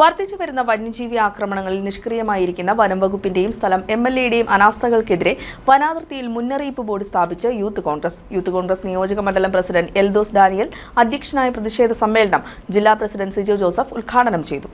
വർദ്ധിച്ചു വരുന്ന വന്യജീവി ആക്രമണങ്ങളിൽ നിഷ്ക്രിയമായിരിക്കുന്ന വനംവകുപ്പിന്റെയും സ്ഥലം എം എൽ എയുടെയും അനാസ്ഥകൾക്കെതിരെ വനാതിർത്തിയിൽ മുന്നറിയിപ്പ് ബോർഡ് സ്ഥാപിച്ച് യൂത്ത് കോൺഗ്രസ്. യൂത്ത് കോൺഗ്രസ് നിയോജക മണ്ഡലം പ്രസിഡന്റ് എൽദോസ് ഡാനിയൽ അധ്യക്ഷനായ പ്രതിഷേധ സമ്മേളനം ജില്ലാ പ്രസിഡന്റ് സിജോ ജോസഫ് ഉദ്ഘാടനം ചെയ്തു.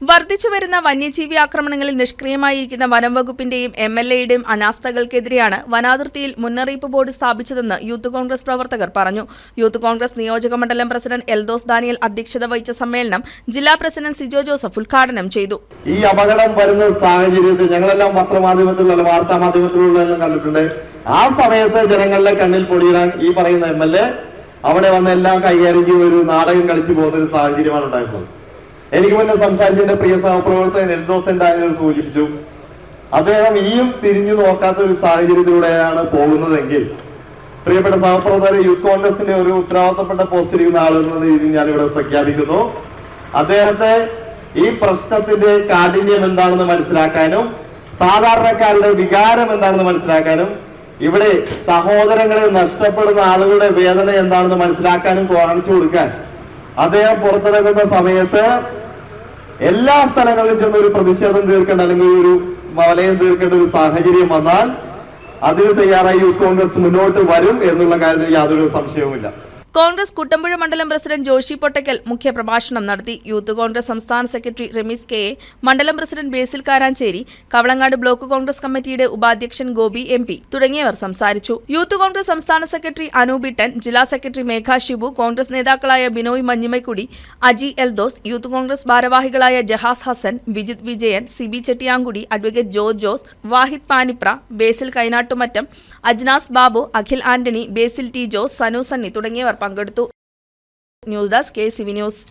വർദ്ധിച്ചു വരുന്ന വന്യജീവി ആക്രമണങ്ങളിൽ നിഷ്ക്രിയമായിരിക്കുന്ന വനം വകുപ്പിന്റെയും എം എൽ എയുടെയും അനാസ്ഥകൾക്കെതിരെയാണ് വനാതിർത്തിയിൽ മുന്നറിയിപ്പ് ബോർഡ് സ്ഥാപിച്ചതെന്ന് യൂത്ത് കോൺഗ്രസ് പ്രവർത്തകർ പറഞ്ഞു. യൂത്ത് കോൺഗ്രസ് നിയോജക മണ്ഡലം പ്രസിഡന്റ് എൽദോസ് ദാനിയൽ അധ്യക്ഷത വഹിച്ച സമ്മേളനം ജില്ലാ പ്രസിഡന്റ് സിജോ ജോസഫ് ഉദ്ഘാടനം ചെയ്തു. ഈ അപകടം വരുന്ന സാഹചര്യത്തിൽ ഞങ്ങളെല്ലാം പത്രമാധ്യമത്തിലുള്ള വാർത്താ മാധ്യമത്തിലുള്ള കണ്ടിട്ടുണ്ട്. ആ സമയത്ത് ജനങ്ങളുടെ കണ്ണിൽ പൊടിയിടാൻ ഈ പറയുന്ന എം അവിടെ വന്ന് എല്ലാം കൈകാര്യം ഒരു നാടകം കളിച്ചു പോകുന്ന ഒരു സാഹചര്യമാണ് ഉണ്ടായിട്ടുള്ളത്. എനിക്ക് മുന്നേ സംസാരിച്ചതിന്റെ പ്രിയ സഹപ്രവർത്തകൻ എൽദോസൻ ഡാനിയൽ സൂചിപ്പിച്ചു. അദ്ദേഹം ഇനിയും തിരിഞ്ഞു നോക്കാത്ത ഒരു സാഹചര്യത്തിലൂടെയാണ് പോകുന്നതെങ്കിൽ പ്രിയപ്പെട്ട സഹപ്രവർത്തകരെ യൂത്ത് കോൺഗ്രസിന്റെ ഒരു ഉത്തരവാദിത്തപ്പെട്ട പോസ്റ്റിരിക്കുന്ന ആളെന്ന രീതിയിൽ ഞാൻ ഇവിടെ പ്രഖ്യാപിക്കുന്നു. അദ്ദേഹത്തെ ഈ പ്രശ്നത്തിന്റെ കാഠിന്യം എന്താണെന്ന് മനസ്സിലാക്കാനും സാധാരണക്കാരുടെ വികാരം എന്താണെന്ന് മനസ്സിലാക്കാനും ഇവിടെ സഹോദരങ്ങളെ നഷ്ടപ്പെടുന്ന ആളുകളുടെ വേദന എന്താണെന്ന് മനസ്സിലാക്കാനും കാണിച്ചു കൊടുക്കാൻ അദ്ദേഹം പുറത്തിറങ്ങുന്ന സമയത്ത് എല്ലാ സ്ഥലങ്ങളിലും ചെന്ന് ഒരു പ്രതിഷേധം തീർക്കേണ്ട അല്ലെങ്കിൽ ഒരു വലയം തീർക്കേണ്ട ഒരു സാഹചര്യം വന്നാൽ അതിന് തയ്യാറായി യൂത്ത് കോൺഗ്രസ് മുന്നോട്ട് വരും എന്നുള്ള കാര്യത്തിൽ യാതൊരു സംശയവുമില്ല. കോൺഗ്രസ് കുട്ടമ്പുഴ മണ്ഡലം പ്രസിഡന്റ് ജോഷി പൊട്ടക്കൽ മുഖ്യപ്രഭാഷണം നടത്തി. യൂത്ത് കോൺഗ്രസ് സംസ്ഥാന സെക്രട്ടറി റമീസ് കെ. എ മണ്ഡലം president Basil Karancheri Kavalangad block congress കമ്മിറ്റിയുടെ ഉപാധ്യക്ഷൻ ഗോപി എം പി തുടങ്ങിയവർ സംസാരിച്ചു. യൂത്ത് കോൺഗ്രസ് സംസ്ഥാന സെക്രട്ടറി അനൂബിട്ടൻ ജില്ലാ സെക്രട്ടറി മേഘ ഷിബു കോൺഗ്രസ് നേതാക്കളായ ബിനോയ് മഞ്ഞിമൈക്കുടി അജി എൽദോസ് യൂത്ത് കോൺഗ്രസ് ഭാരവാഹികളായ ജഹാസ് ഹസൻ വിജിത് വിജയൻ സിബി ചെട്ടിയാങ്കുടി അഡ്വക്കേറ്റ് ജോർജ് ജോസ് വാഹിദ് പാനിപ്ര ബേസിൽ കൈനാട്ടുമറ്റം അജ്നാസ് ബാബു അഖിൽ ആന്റണി ബേസിൽ ടി ജോസ് സനു സണ്ണി തുടങ്ങിയവർ പങ്കെടുത്തു. News desk K C news.